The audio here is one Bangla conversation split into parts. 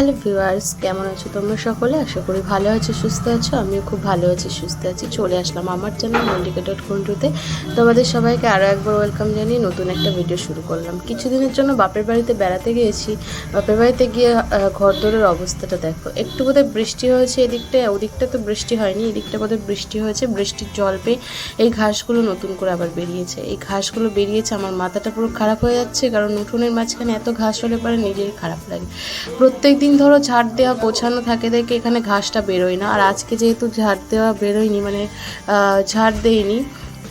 হ্যালো ভিউয়ার্স, কেমন আছো তোমরা সকলে? আশা করি ভালো আছো, সুস্থ আছো, আমিও খুব ভালো আছি, সুস্থ আছি। চলে আসলাম আমার চ্যানেল মল্লিকা ডট কন্ট্রোতে তোমাদের সবাইকে আরও একবার ওয়েলকাম জানিয়ে নতুন একটা ভিডিও শুরু করলাম। কিছুদিনের জন্য বাপের বাড়িতে বেড়াতে গিয়েছি। বাপের বাড়িতে গিয়ে ঘর দোরের অবস্থাটা দেখো। একটু বোধহয় বৃষ্টি হয়েছে এদিকটা ওদিকটা তো বৃষ্টি হয়নি, এদিকটা বোধহয় বৃষ্টি হয়েছে। বৃষ্টির জল পেয়ে এই ঘাসগুলো নতুন করে আবার বেরিয়েছে। এই ঘাসগুলো বেরিয়েছে, আমার মাথাটা পুরো খারাপ হয়ে যাচ্ছে, কারণ উঠোনের মাঝখানে এত ঘাস হলে পরে নিজেরই খারাপ লাগে। প্রত্যেক দিন ধরো ঝাড় দেওয়া গোছানো থাকে, দেখে এখানে ঘাসটা বেরোয় না। আর আজকে যেহেতু ঝাড় দেওয়া বেরোয়নি মানে ঝাড় দেয়নি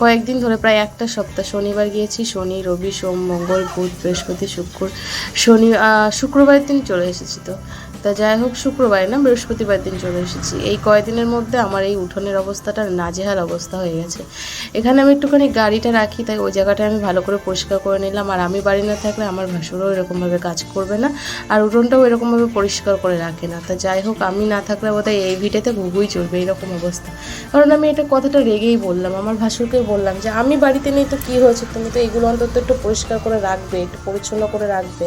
কয়েকদিন ধরে প্রায় একটা সপ্তাহ, শনিবার গিয়েছি, শনি, রবি, সোম, মঙ্গল, বুধ, বৃহস্পতি, শুক্র, শনি শুক্রবার দিন চলে এসেছি তো। তা যাই হোক, শুক্রবার না বৃহস্পতিবার দিন চলে এসেছি। এই কয়দিনের মধ্যে আমার এই উঠোনের অবস্থাটা নাজেহাল অবস্থা হয়ে গেছে। এখানে আমি একটুখানি গাড়িটা রাখি, তাই ওই জায়গাটা আমি ভালো করে পরিষ্কার করে নিলাম। আর আমি বাড়ি না থাকলে আমার ভাসুরও এরকমভাবে কাজ করবে না, আর উঠোনটাও এরকমভাবে পরিষ্কার করে রাখে না। তা যাই হোক, আমি না থাকলে বোধহয় এই ভিটেতে ঘুগুই চলবে এরকম অবস্থা। কারণ আমি এটা কথাটা রেগেই বললাম, আমার ভাসুরকে বললাম যে, আমি বাড়িতে নেই তো কী হয়েছে? তুমি তো এগুলো অন্তত একটু পরিষ্কার করে রাখবে, একটু পরিচ্ছন্ন করে রাখবে।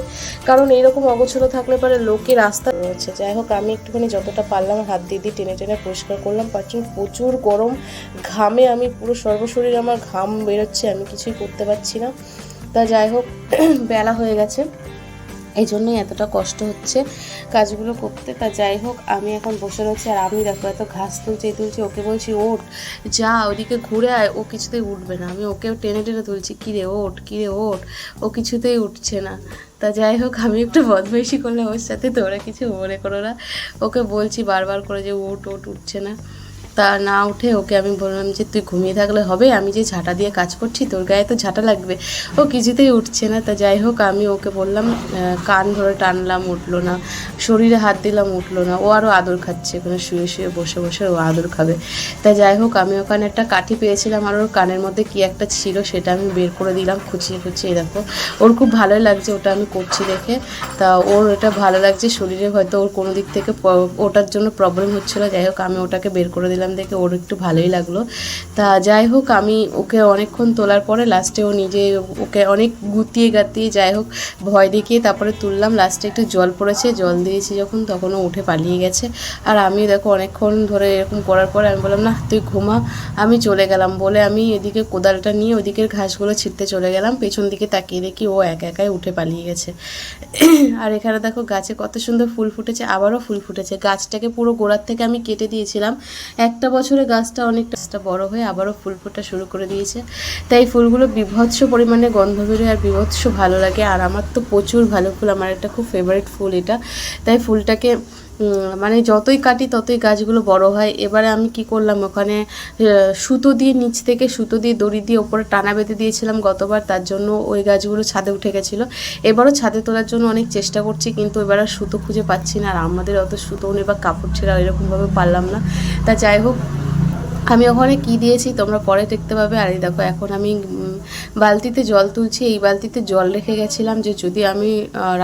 কারণ এইরকম অগোছলো থাকলে পরে লোকে রাস্তা রয়েছে। যাই হোক, আমি একটুখানি যতটা পারলাম হাত দিয়ে দিয়ে টেনে টেনে পরিষ্কার করলাম। পাচ্ছেন প্রচুর গরম, ঘামে আমি পুরো সর্বশরীর আমার ঘাম বেরোচ্ছে, আমি কিছুই করতে পারছি না। তা যাই হোক, বেলা হয়ে গেছে। এই জন্যই এতটা কষ্ট হচ্ছে কাজগুলো করতে। তা যাই হোক, আমি এখন বসে রয়েছি আর আমি দেখো এত ঘাস তুলছি, এই তুলছি, ওকে বলছি, ওঠ, যা, ওদিকে ঘুরে আয়। ও কিছুতেই উঠবে না। আমি ওকেও টেনে টেনে তুলছি কিরে ওঠ কিরে ওঠ। ও কিছুতেই উঠছে না। তা যাই হোক, আমি একটু বদমাইশি করলে ওর সাথে, তোরা কিছু মনে করো না। ওকে বলছি বারবার করে যে ওট ওট উঠছে না। তা না উঠে ওকে আমি বললাম যে, তুই ঘুমিয়ে থাকলে হবে? আমি যে ঝাঁটা দিয়ে কাজ করছি, তোর গায়ে তো ঝাঁটা লাগবে। ও কিছুতেই উঠছে না। তা যাই হোক, আমি ওকে বললাম কান ধরে টানলাম, উঠল না। শরীরে হাত দিলাম, উঠল না। ও আরও আদর খাচ্ছে। ওখানে শুয়ে শুয়ে বসে বসে ও আদর খাবে। তা যাই হোক, আমি ওখানে একটা কাঠি পেয়েছিলাম আর ওর কানের মধ্যে কি একটা ছিল সেটা আমি বের করে দিলাম খুঁচিয়ে খুঁচিয়ে। দেখো, ওর খুব ভালোই লাগছে, ওটা আমি করছি দেখে। তা ওর এটা ভালো লাগছে, শরীরে হয়তো ওর কোনো দিক থেকে ওটার জন্য প্রবলেম হচ্ছিল। যাই হোক, আমি ওটাকে বের করে দিলাম। দেখে ওর একটু ভালোই লাগল। তা যাই হোক, আমি ওকে অনেকক্ষণ তোলার পরে লাস্টে ও নিজে ওকে অনেক গুতিয়ে গাতিয়ে যাই হোক, ভয় দেখিয়ে তারপরে তুললাম। লাস্টে একটু জল পড়েছে, জল দিয়েছি যখন তখন ও উঠে পালিয়ে গেছে। আর আমি দেখো অনেকক্ষণ ধরে এরকম করার পরে আমি বললাম না তুই ঘুমা, আমি চলে গেলাম। বলে আমি এদিকে কোদালটা নিয়ে ওদিকের ঘাসগুলো ছিটতে চলে গেলাম। পেছন দিকে তাকিয়ে দেখি ও একা একাই উঠে পালিয়ে গেছে। আর এখানে দেখো গাছে কত সুন্দর ফুল ফুটেছে, আবারও ফুল ফুটেছে। গাছটাকে পুরো গোড়ার থেকে আমি কেটে দিয়েছিলাম। একটা বছরে গাছটা অনেকটা বড় হয়ে আবারও ফুল ফোটা শুরু করে দিয়েছে। তাই ফুলগুলো বিভৎস পরিমাণে গন্ধ বেরোয় আর বিভৎস ভালো লাগে। আর আমার তো প্রচুর ভালো ফুল, আমার একটা খুব ফেভারিট ফুল এটা। তাই ফুলটাকে মানে যতই কাটি ততই গাছগুলো বড় হয়। এবারে আমি কি করলাম? ওখানে সুতো দিয়ে নিচ থেকে সুতো দিয়ে দড়ি দিয়ে ওপরে টানা বেঁধে দিয়েছিলাম গতবার। তার জন্য ওই গাছগুলো ছাদে উঠে গেছিল। এবারও ছাদে তোলার জন্য অনেক চেষ্টা করছি, কিন্তু এবার আর সুতো খুঁজে পাচ্ছি না। আর আমাদের অত সুতো নেই বা কাপড় ছেঁড়া এরকমভাবে পারলাম না। তা যাই হোক, আমি ওখানে কি দিয়েছি তোমরা পরে দেখতে পাবে। আর দেখো, এখন আমি বালতিতে জল তুলছি, এই বালতিতে জল রেখে গেছিলাম যে যদি আমি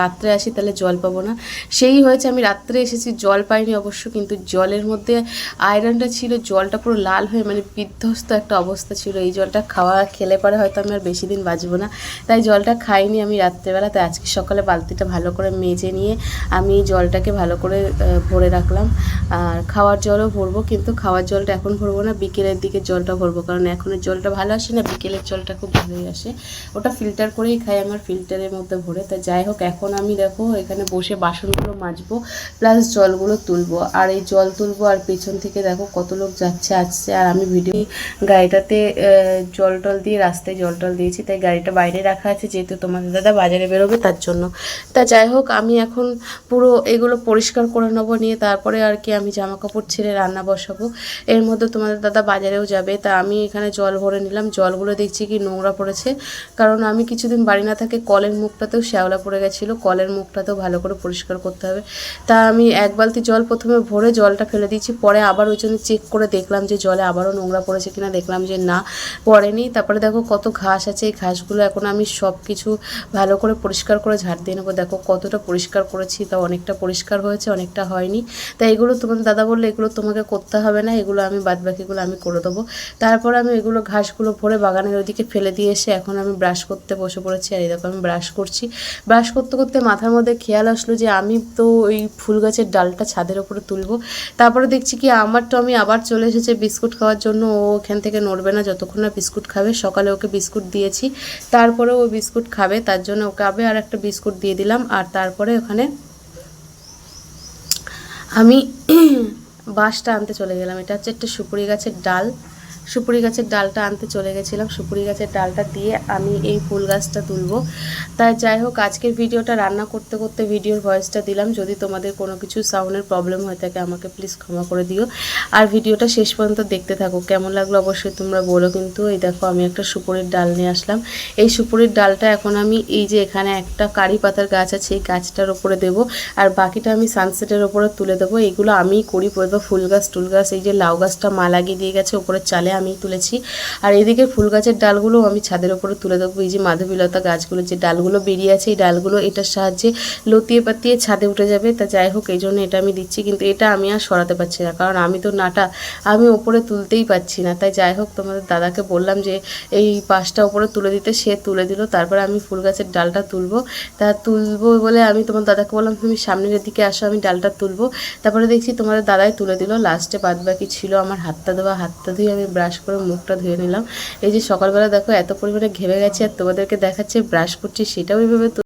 রাত্রে আসি তাহলে জল পাবো না। সেই হয়েছে আমি রাত্রে এসেছি, জল পাইনি অবশ্য, কিন্তু জলের মধ্যে আয়রনটা ছিল, জলটা পুরো লাল হয়ে মানে বিধ্বস্ত একটা অবস্থা ছিল। এই জলটা খাওয়া খেলে পরে হয়তো আমি আর বেশি দিন বাঁচবো না। তাই জলটা খাইনি আমি রাত্রেবেলা, তাই আজকে সকালে বালতিটা ভালো করে মেজে নিয়ে আমি জলটাকে ভালো করে ভরে রাখলাম। আর খাওয়ার জলও ভরবো, কিন্তু খাওয়ার জলটা এখন ভরবো না, বিকেলের দিকে জলটা ভরবো, কারণ এখনের জলটা ভালো আসে না, বিকেলের জলটা খুব ভালোই আসে। ওটা ফিল্টার করেই খাই, আমার ফিল্টারের মধ্যে ভরে। তা যাই হোক, এখন আমি দেখো, এখানে বসে বাসনগুলো মাজবো প্লাস জলগুলো তুলবো। আর এই জল তুলবো, আর পেছন থেকে দেখো কত লোক যাচ্ছে, আসছে। আর আমি ভিডিও গাড়িটাতে জল টল দিয়ে রাস্তায় জল টল দিয়েছি। তাই গাড়িটা বাইরে রাখা আছে, যেহেতু তোমাদের দাদা বাজারে বেরোবে, তার জন্য। তা যাই হোক, আমি এখন পুরো এগুলো পরিষ্কার করে নেব, নিয়ে তারপরে আর কি আমি জামা কাপড় ছেড়ে রান্না বসাবো। এর মধ্যে তোমাদের দাদা বাজারেও যাবে। তা আমি এখানে জল ভরে নিলাম। জলগুলো দেখছি কি নোংরা পড়েছে। কারণ আমি কিছুদিন বাড়ি না থাকে কলের মুখটাতেও শ্যাওলা পড়ে গেছিল, কলের মুখটাতেও ভালো করে পরিষ্কার করতে হবে। তা আমি এক বালতি জল প্রথমে ভরে জলটা ফেলে দিয়েছি, পরে আবার ওই জন্য চেক করে দেখলাম যে জলে আবারও নোংরা পড়েছে কিনা, দেখলাম যে না, পড়েনি। তারপরে দেখো কত ঘাস আছে, এই ঘাসগুলো এখন আমি সব কিছু ভালো করে পরিষ্কার করে ঝাড় দিয়ে নেব। দেখো কতটা পরিষ্কার করেছি, তা অনেকটা পরিষ্কার হয়েছে, অনেকটা হয়নি। তাই এগুলো তোমাদের দাদা বললে এগুলো তোমাকে করতে হবে না, এগুলো আমি বাদবাকিগুলো আমি করে দেবো। তারপর আমি এগুলো ঘাসগুলো ভরে বাগানের ওইদিকে ফেলে দিয়ে এসে এখন আমি ব্রাশ করতে বসে পড়েছি আর দেখো আমি ব্রাশ করছি। ব্রাশ করতে করতে মাথার মধ্যে খেয়াল আসলো যে আমি তো ওই ফুল গাছের ডালটা ছাদের ওপরে তুলবো। তারপরে দেখছি কি আমার তো আমি আবার চলে এসেছে বিস্কুট খাওয়ার জন্য। ও ওখান থেকে নড়বে না, যতক্ষণ না বিস্কুট খাবে। সকালে ওকে বিস্কুট দিয়েছি। তারপরে ও বিস্কুট খাবে, তার জন্য ওকে আবে আর একটা বিস্কুট দিয়ে দিলাম। আর তারপরে ওখানে আমি বাঁশটা আনতে চলে গেলাম। এটা হচ্ছে একটা সুপুরি গাছের ডাল। সুপুরি গাছের ডালটা আনতে চলে গেছিলাম। সুপুরি গাছের ডালটা দিয়ে আমি এই ফুল গাছটা তুলবো। তাই যাই হোক, আজকের ভিডিওটা রান্না করতে করতে ভিডিওর ভয়েসটা দিলাম। যদি তোমাদের কোনো কিছু সাউন্ডের প্রবলেম হয়ে থাকে, আমাকে প্লিজ ক্ষমা করে দিও। আর ভিডিওটা শেষ পর্যন্ত দেখতে থাকো। কেমন লাগল অবশ্যই তোমরা বলো। কিন্তু এই দেখো, আমি একটা সুপুরির ডাল নিয়ে আসলাম। এই সুপুরির ডালটা এখন আমি এই যে এখানে একটা কারি পাতার গাছ আছে, এই গাছটার ওপরে দেবো। আর বাকিটা আমি সানসেটের ওপরে তুলে দেবো। এগুলো আমিই করি বা ফুল গাছ, টুল গাছ, এই যে লাউ গাছটা মা লাগিয়ে দিয়ে গেছে ওপরে চালে আমি তুলেছি। আর এদিকে ফুল গাছের ডালগুলো আমি ছাদের ওপরে তুলে দেবো এই যে মাধবীলতা গাছগুলো, যে ডালগুলো বেরিয়ে আছে, এই ডালগুলো এটার সাহায্যে লতিয়ে পাতিয়ে ছাদে উঠে যাবে। তা যাই হোক, এই জন্য এটা আমি দিচ্ছি, কিন্তু এটা আমি আর সরাতে পারছি না, কারণ আমি তো নাটা আমি ওপরে তুলতেই পারছি না। তাই যাই হোক, তোমাদের দাদাকে বললাম যে, এই পাশটা ওপরে তুলে দিতে। সে তুলে দিল, তারপরে আমি ফুল গাছের ডালটা তুলবো। তা তুলবো বলে আমি তোমার দাদাকে বললাম, তুমি সামনের দিকে আসো, আমি ডালটা তুলবো। তারপরে দেখছি তোমাদের দাদাই তুলে দিল। লাস্টে বাদ বাকি ছিল আমার হাতটা দেওয়া হাতটা ধুয়ে আমি ব্রাশ করে মুখটা ধুয়ে নিলাম। এই যে সকালবেলা দেখো এত পরিমাণে ঘেমে গেছে আর তোমাদেরকে দেখাচ্ছে ব্রাশ করছি, সেটাও এইভাবে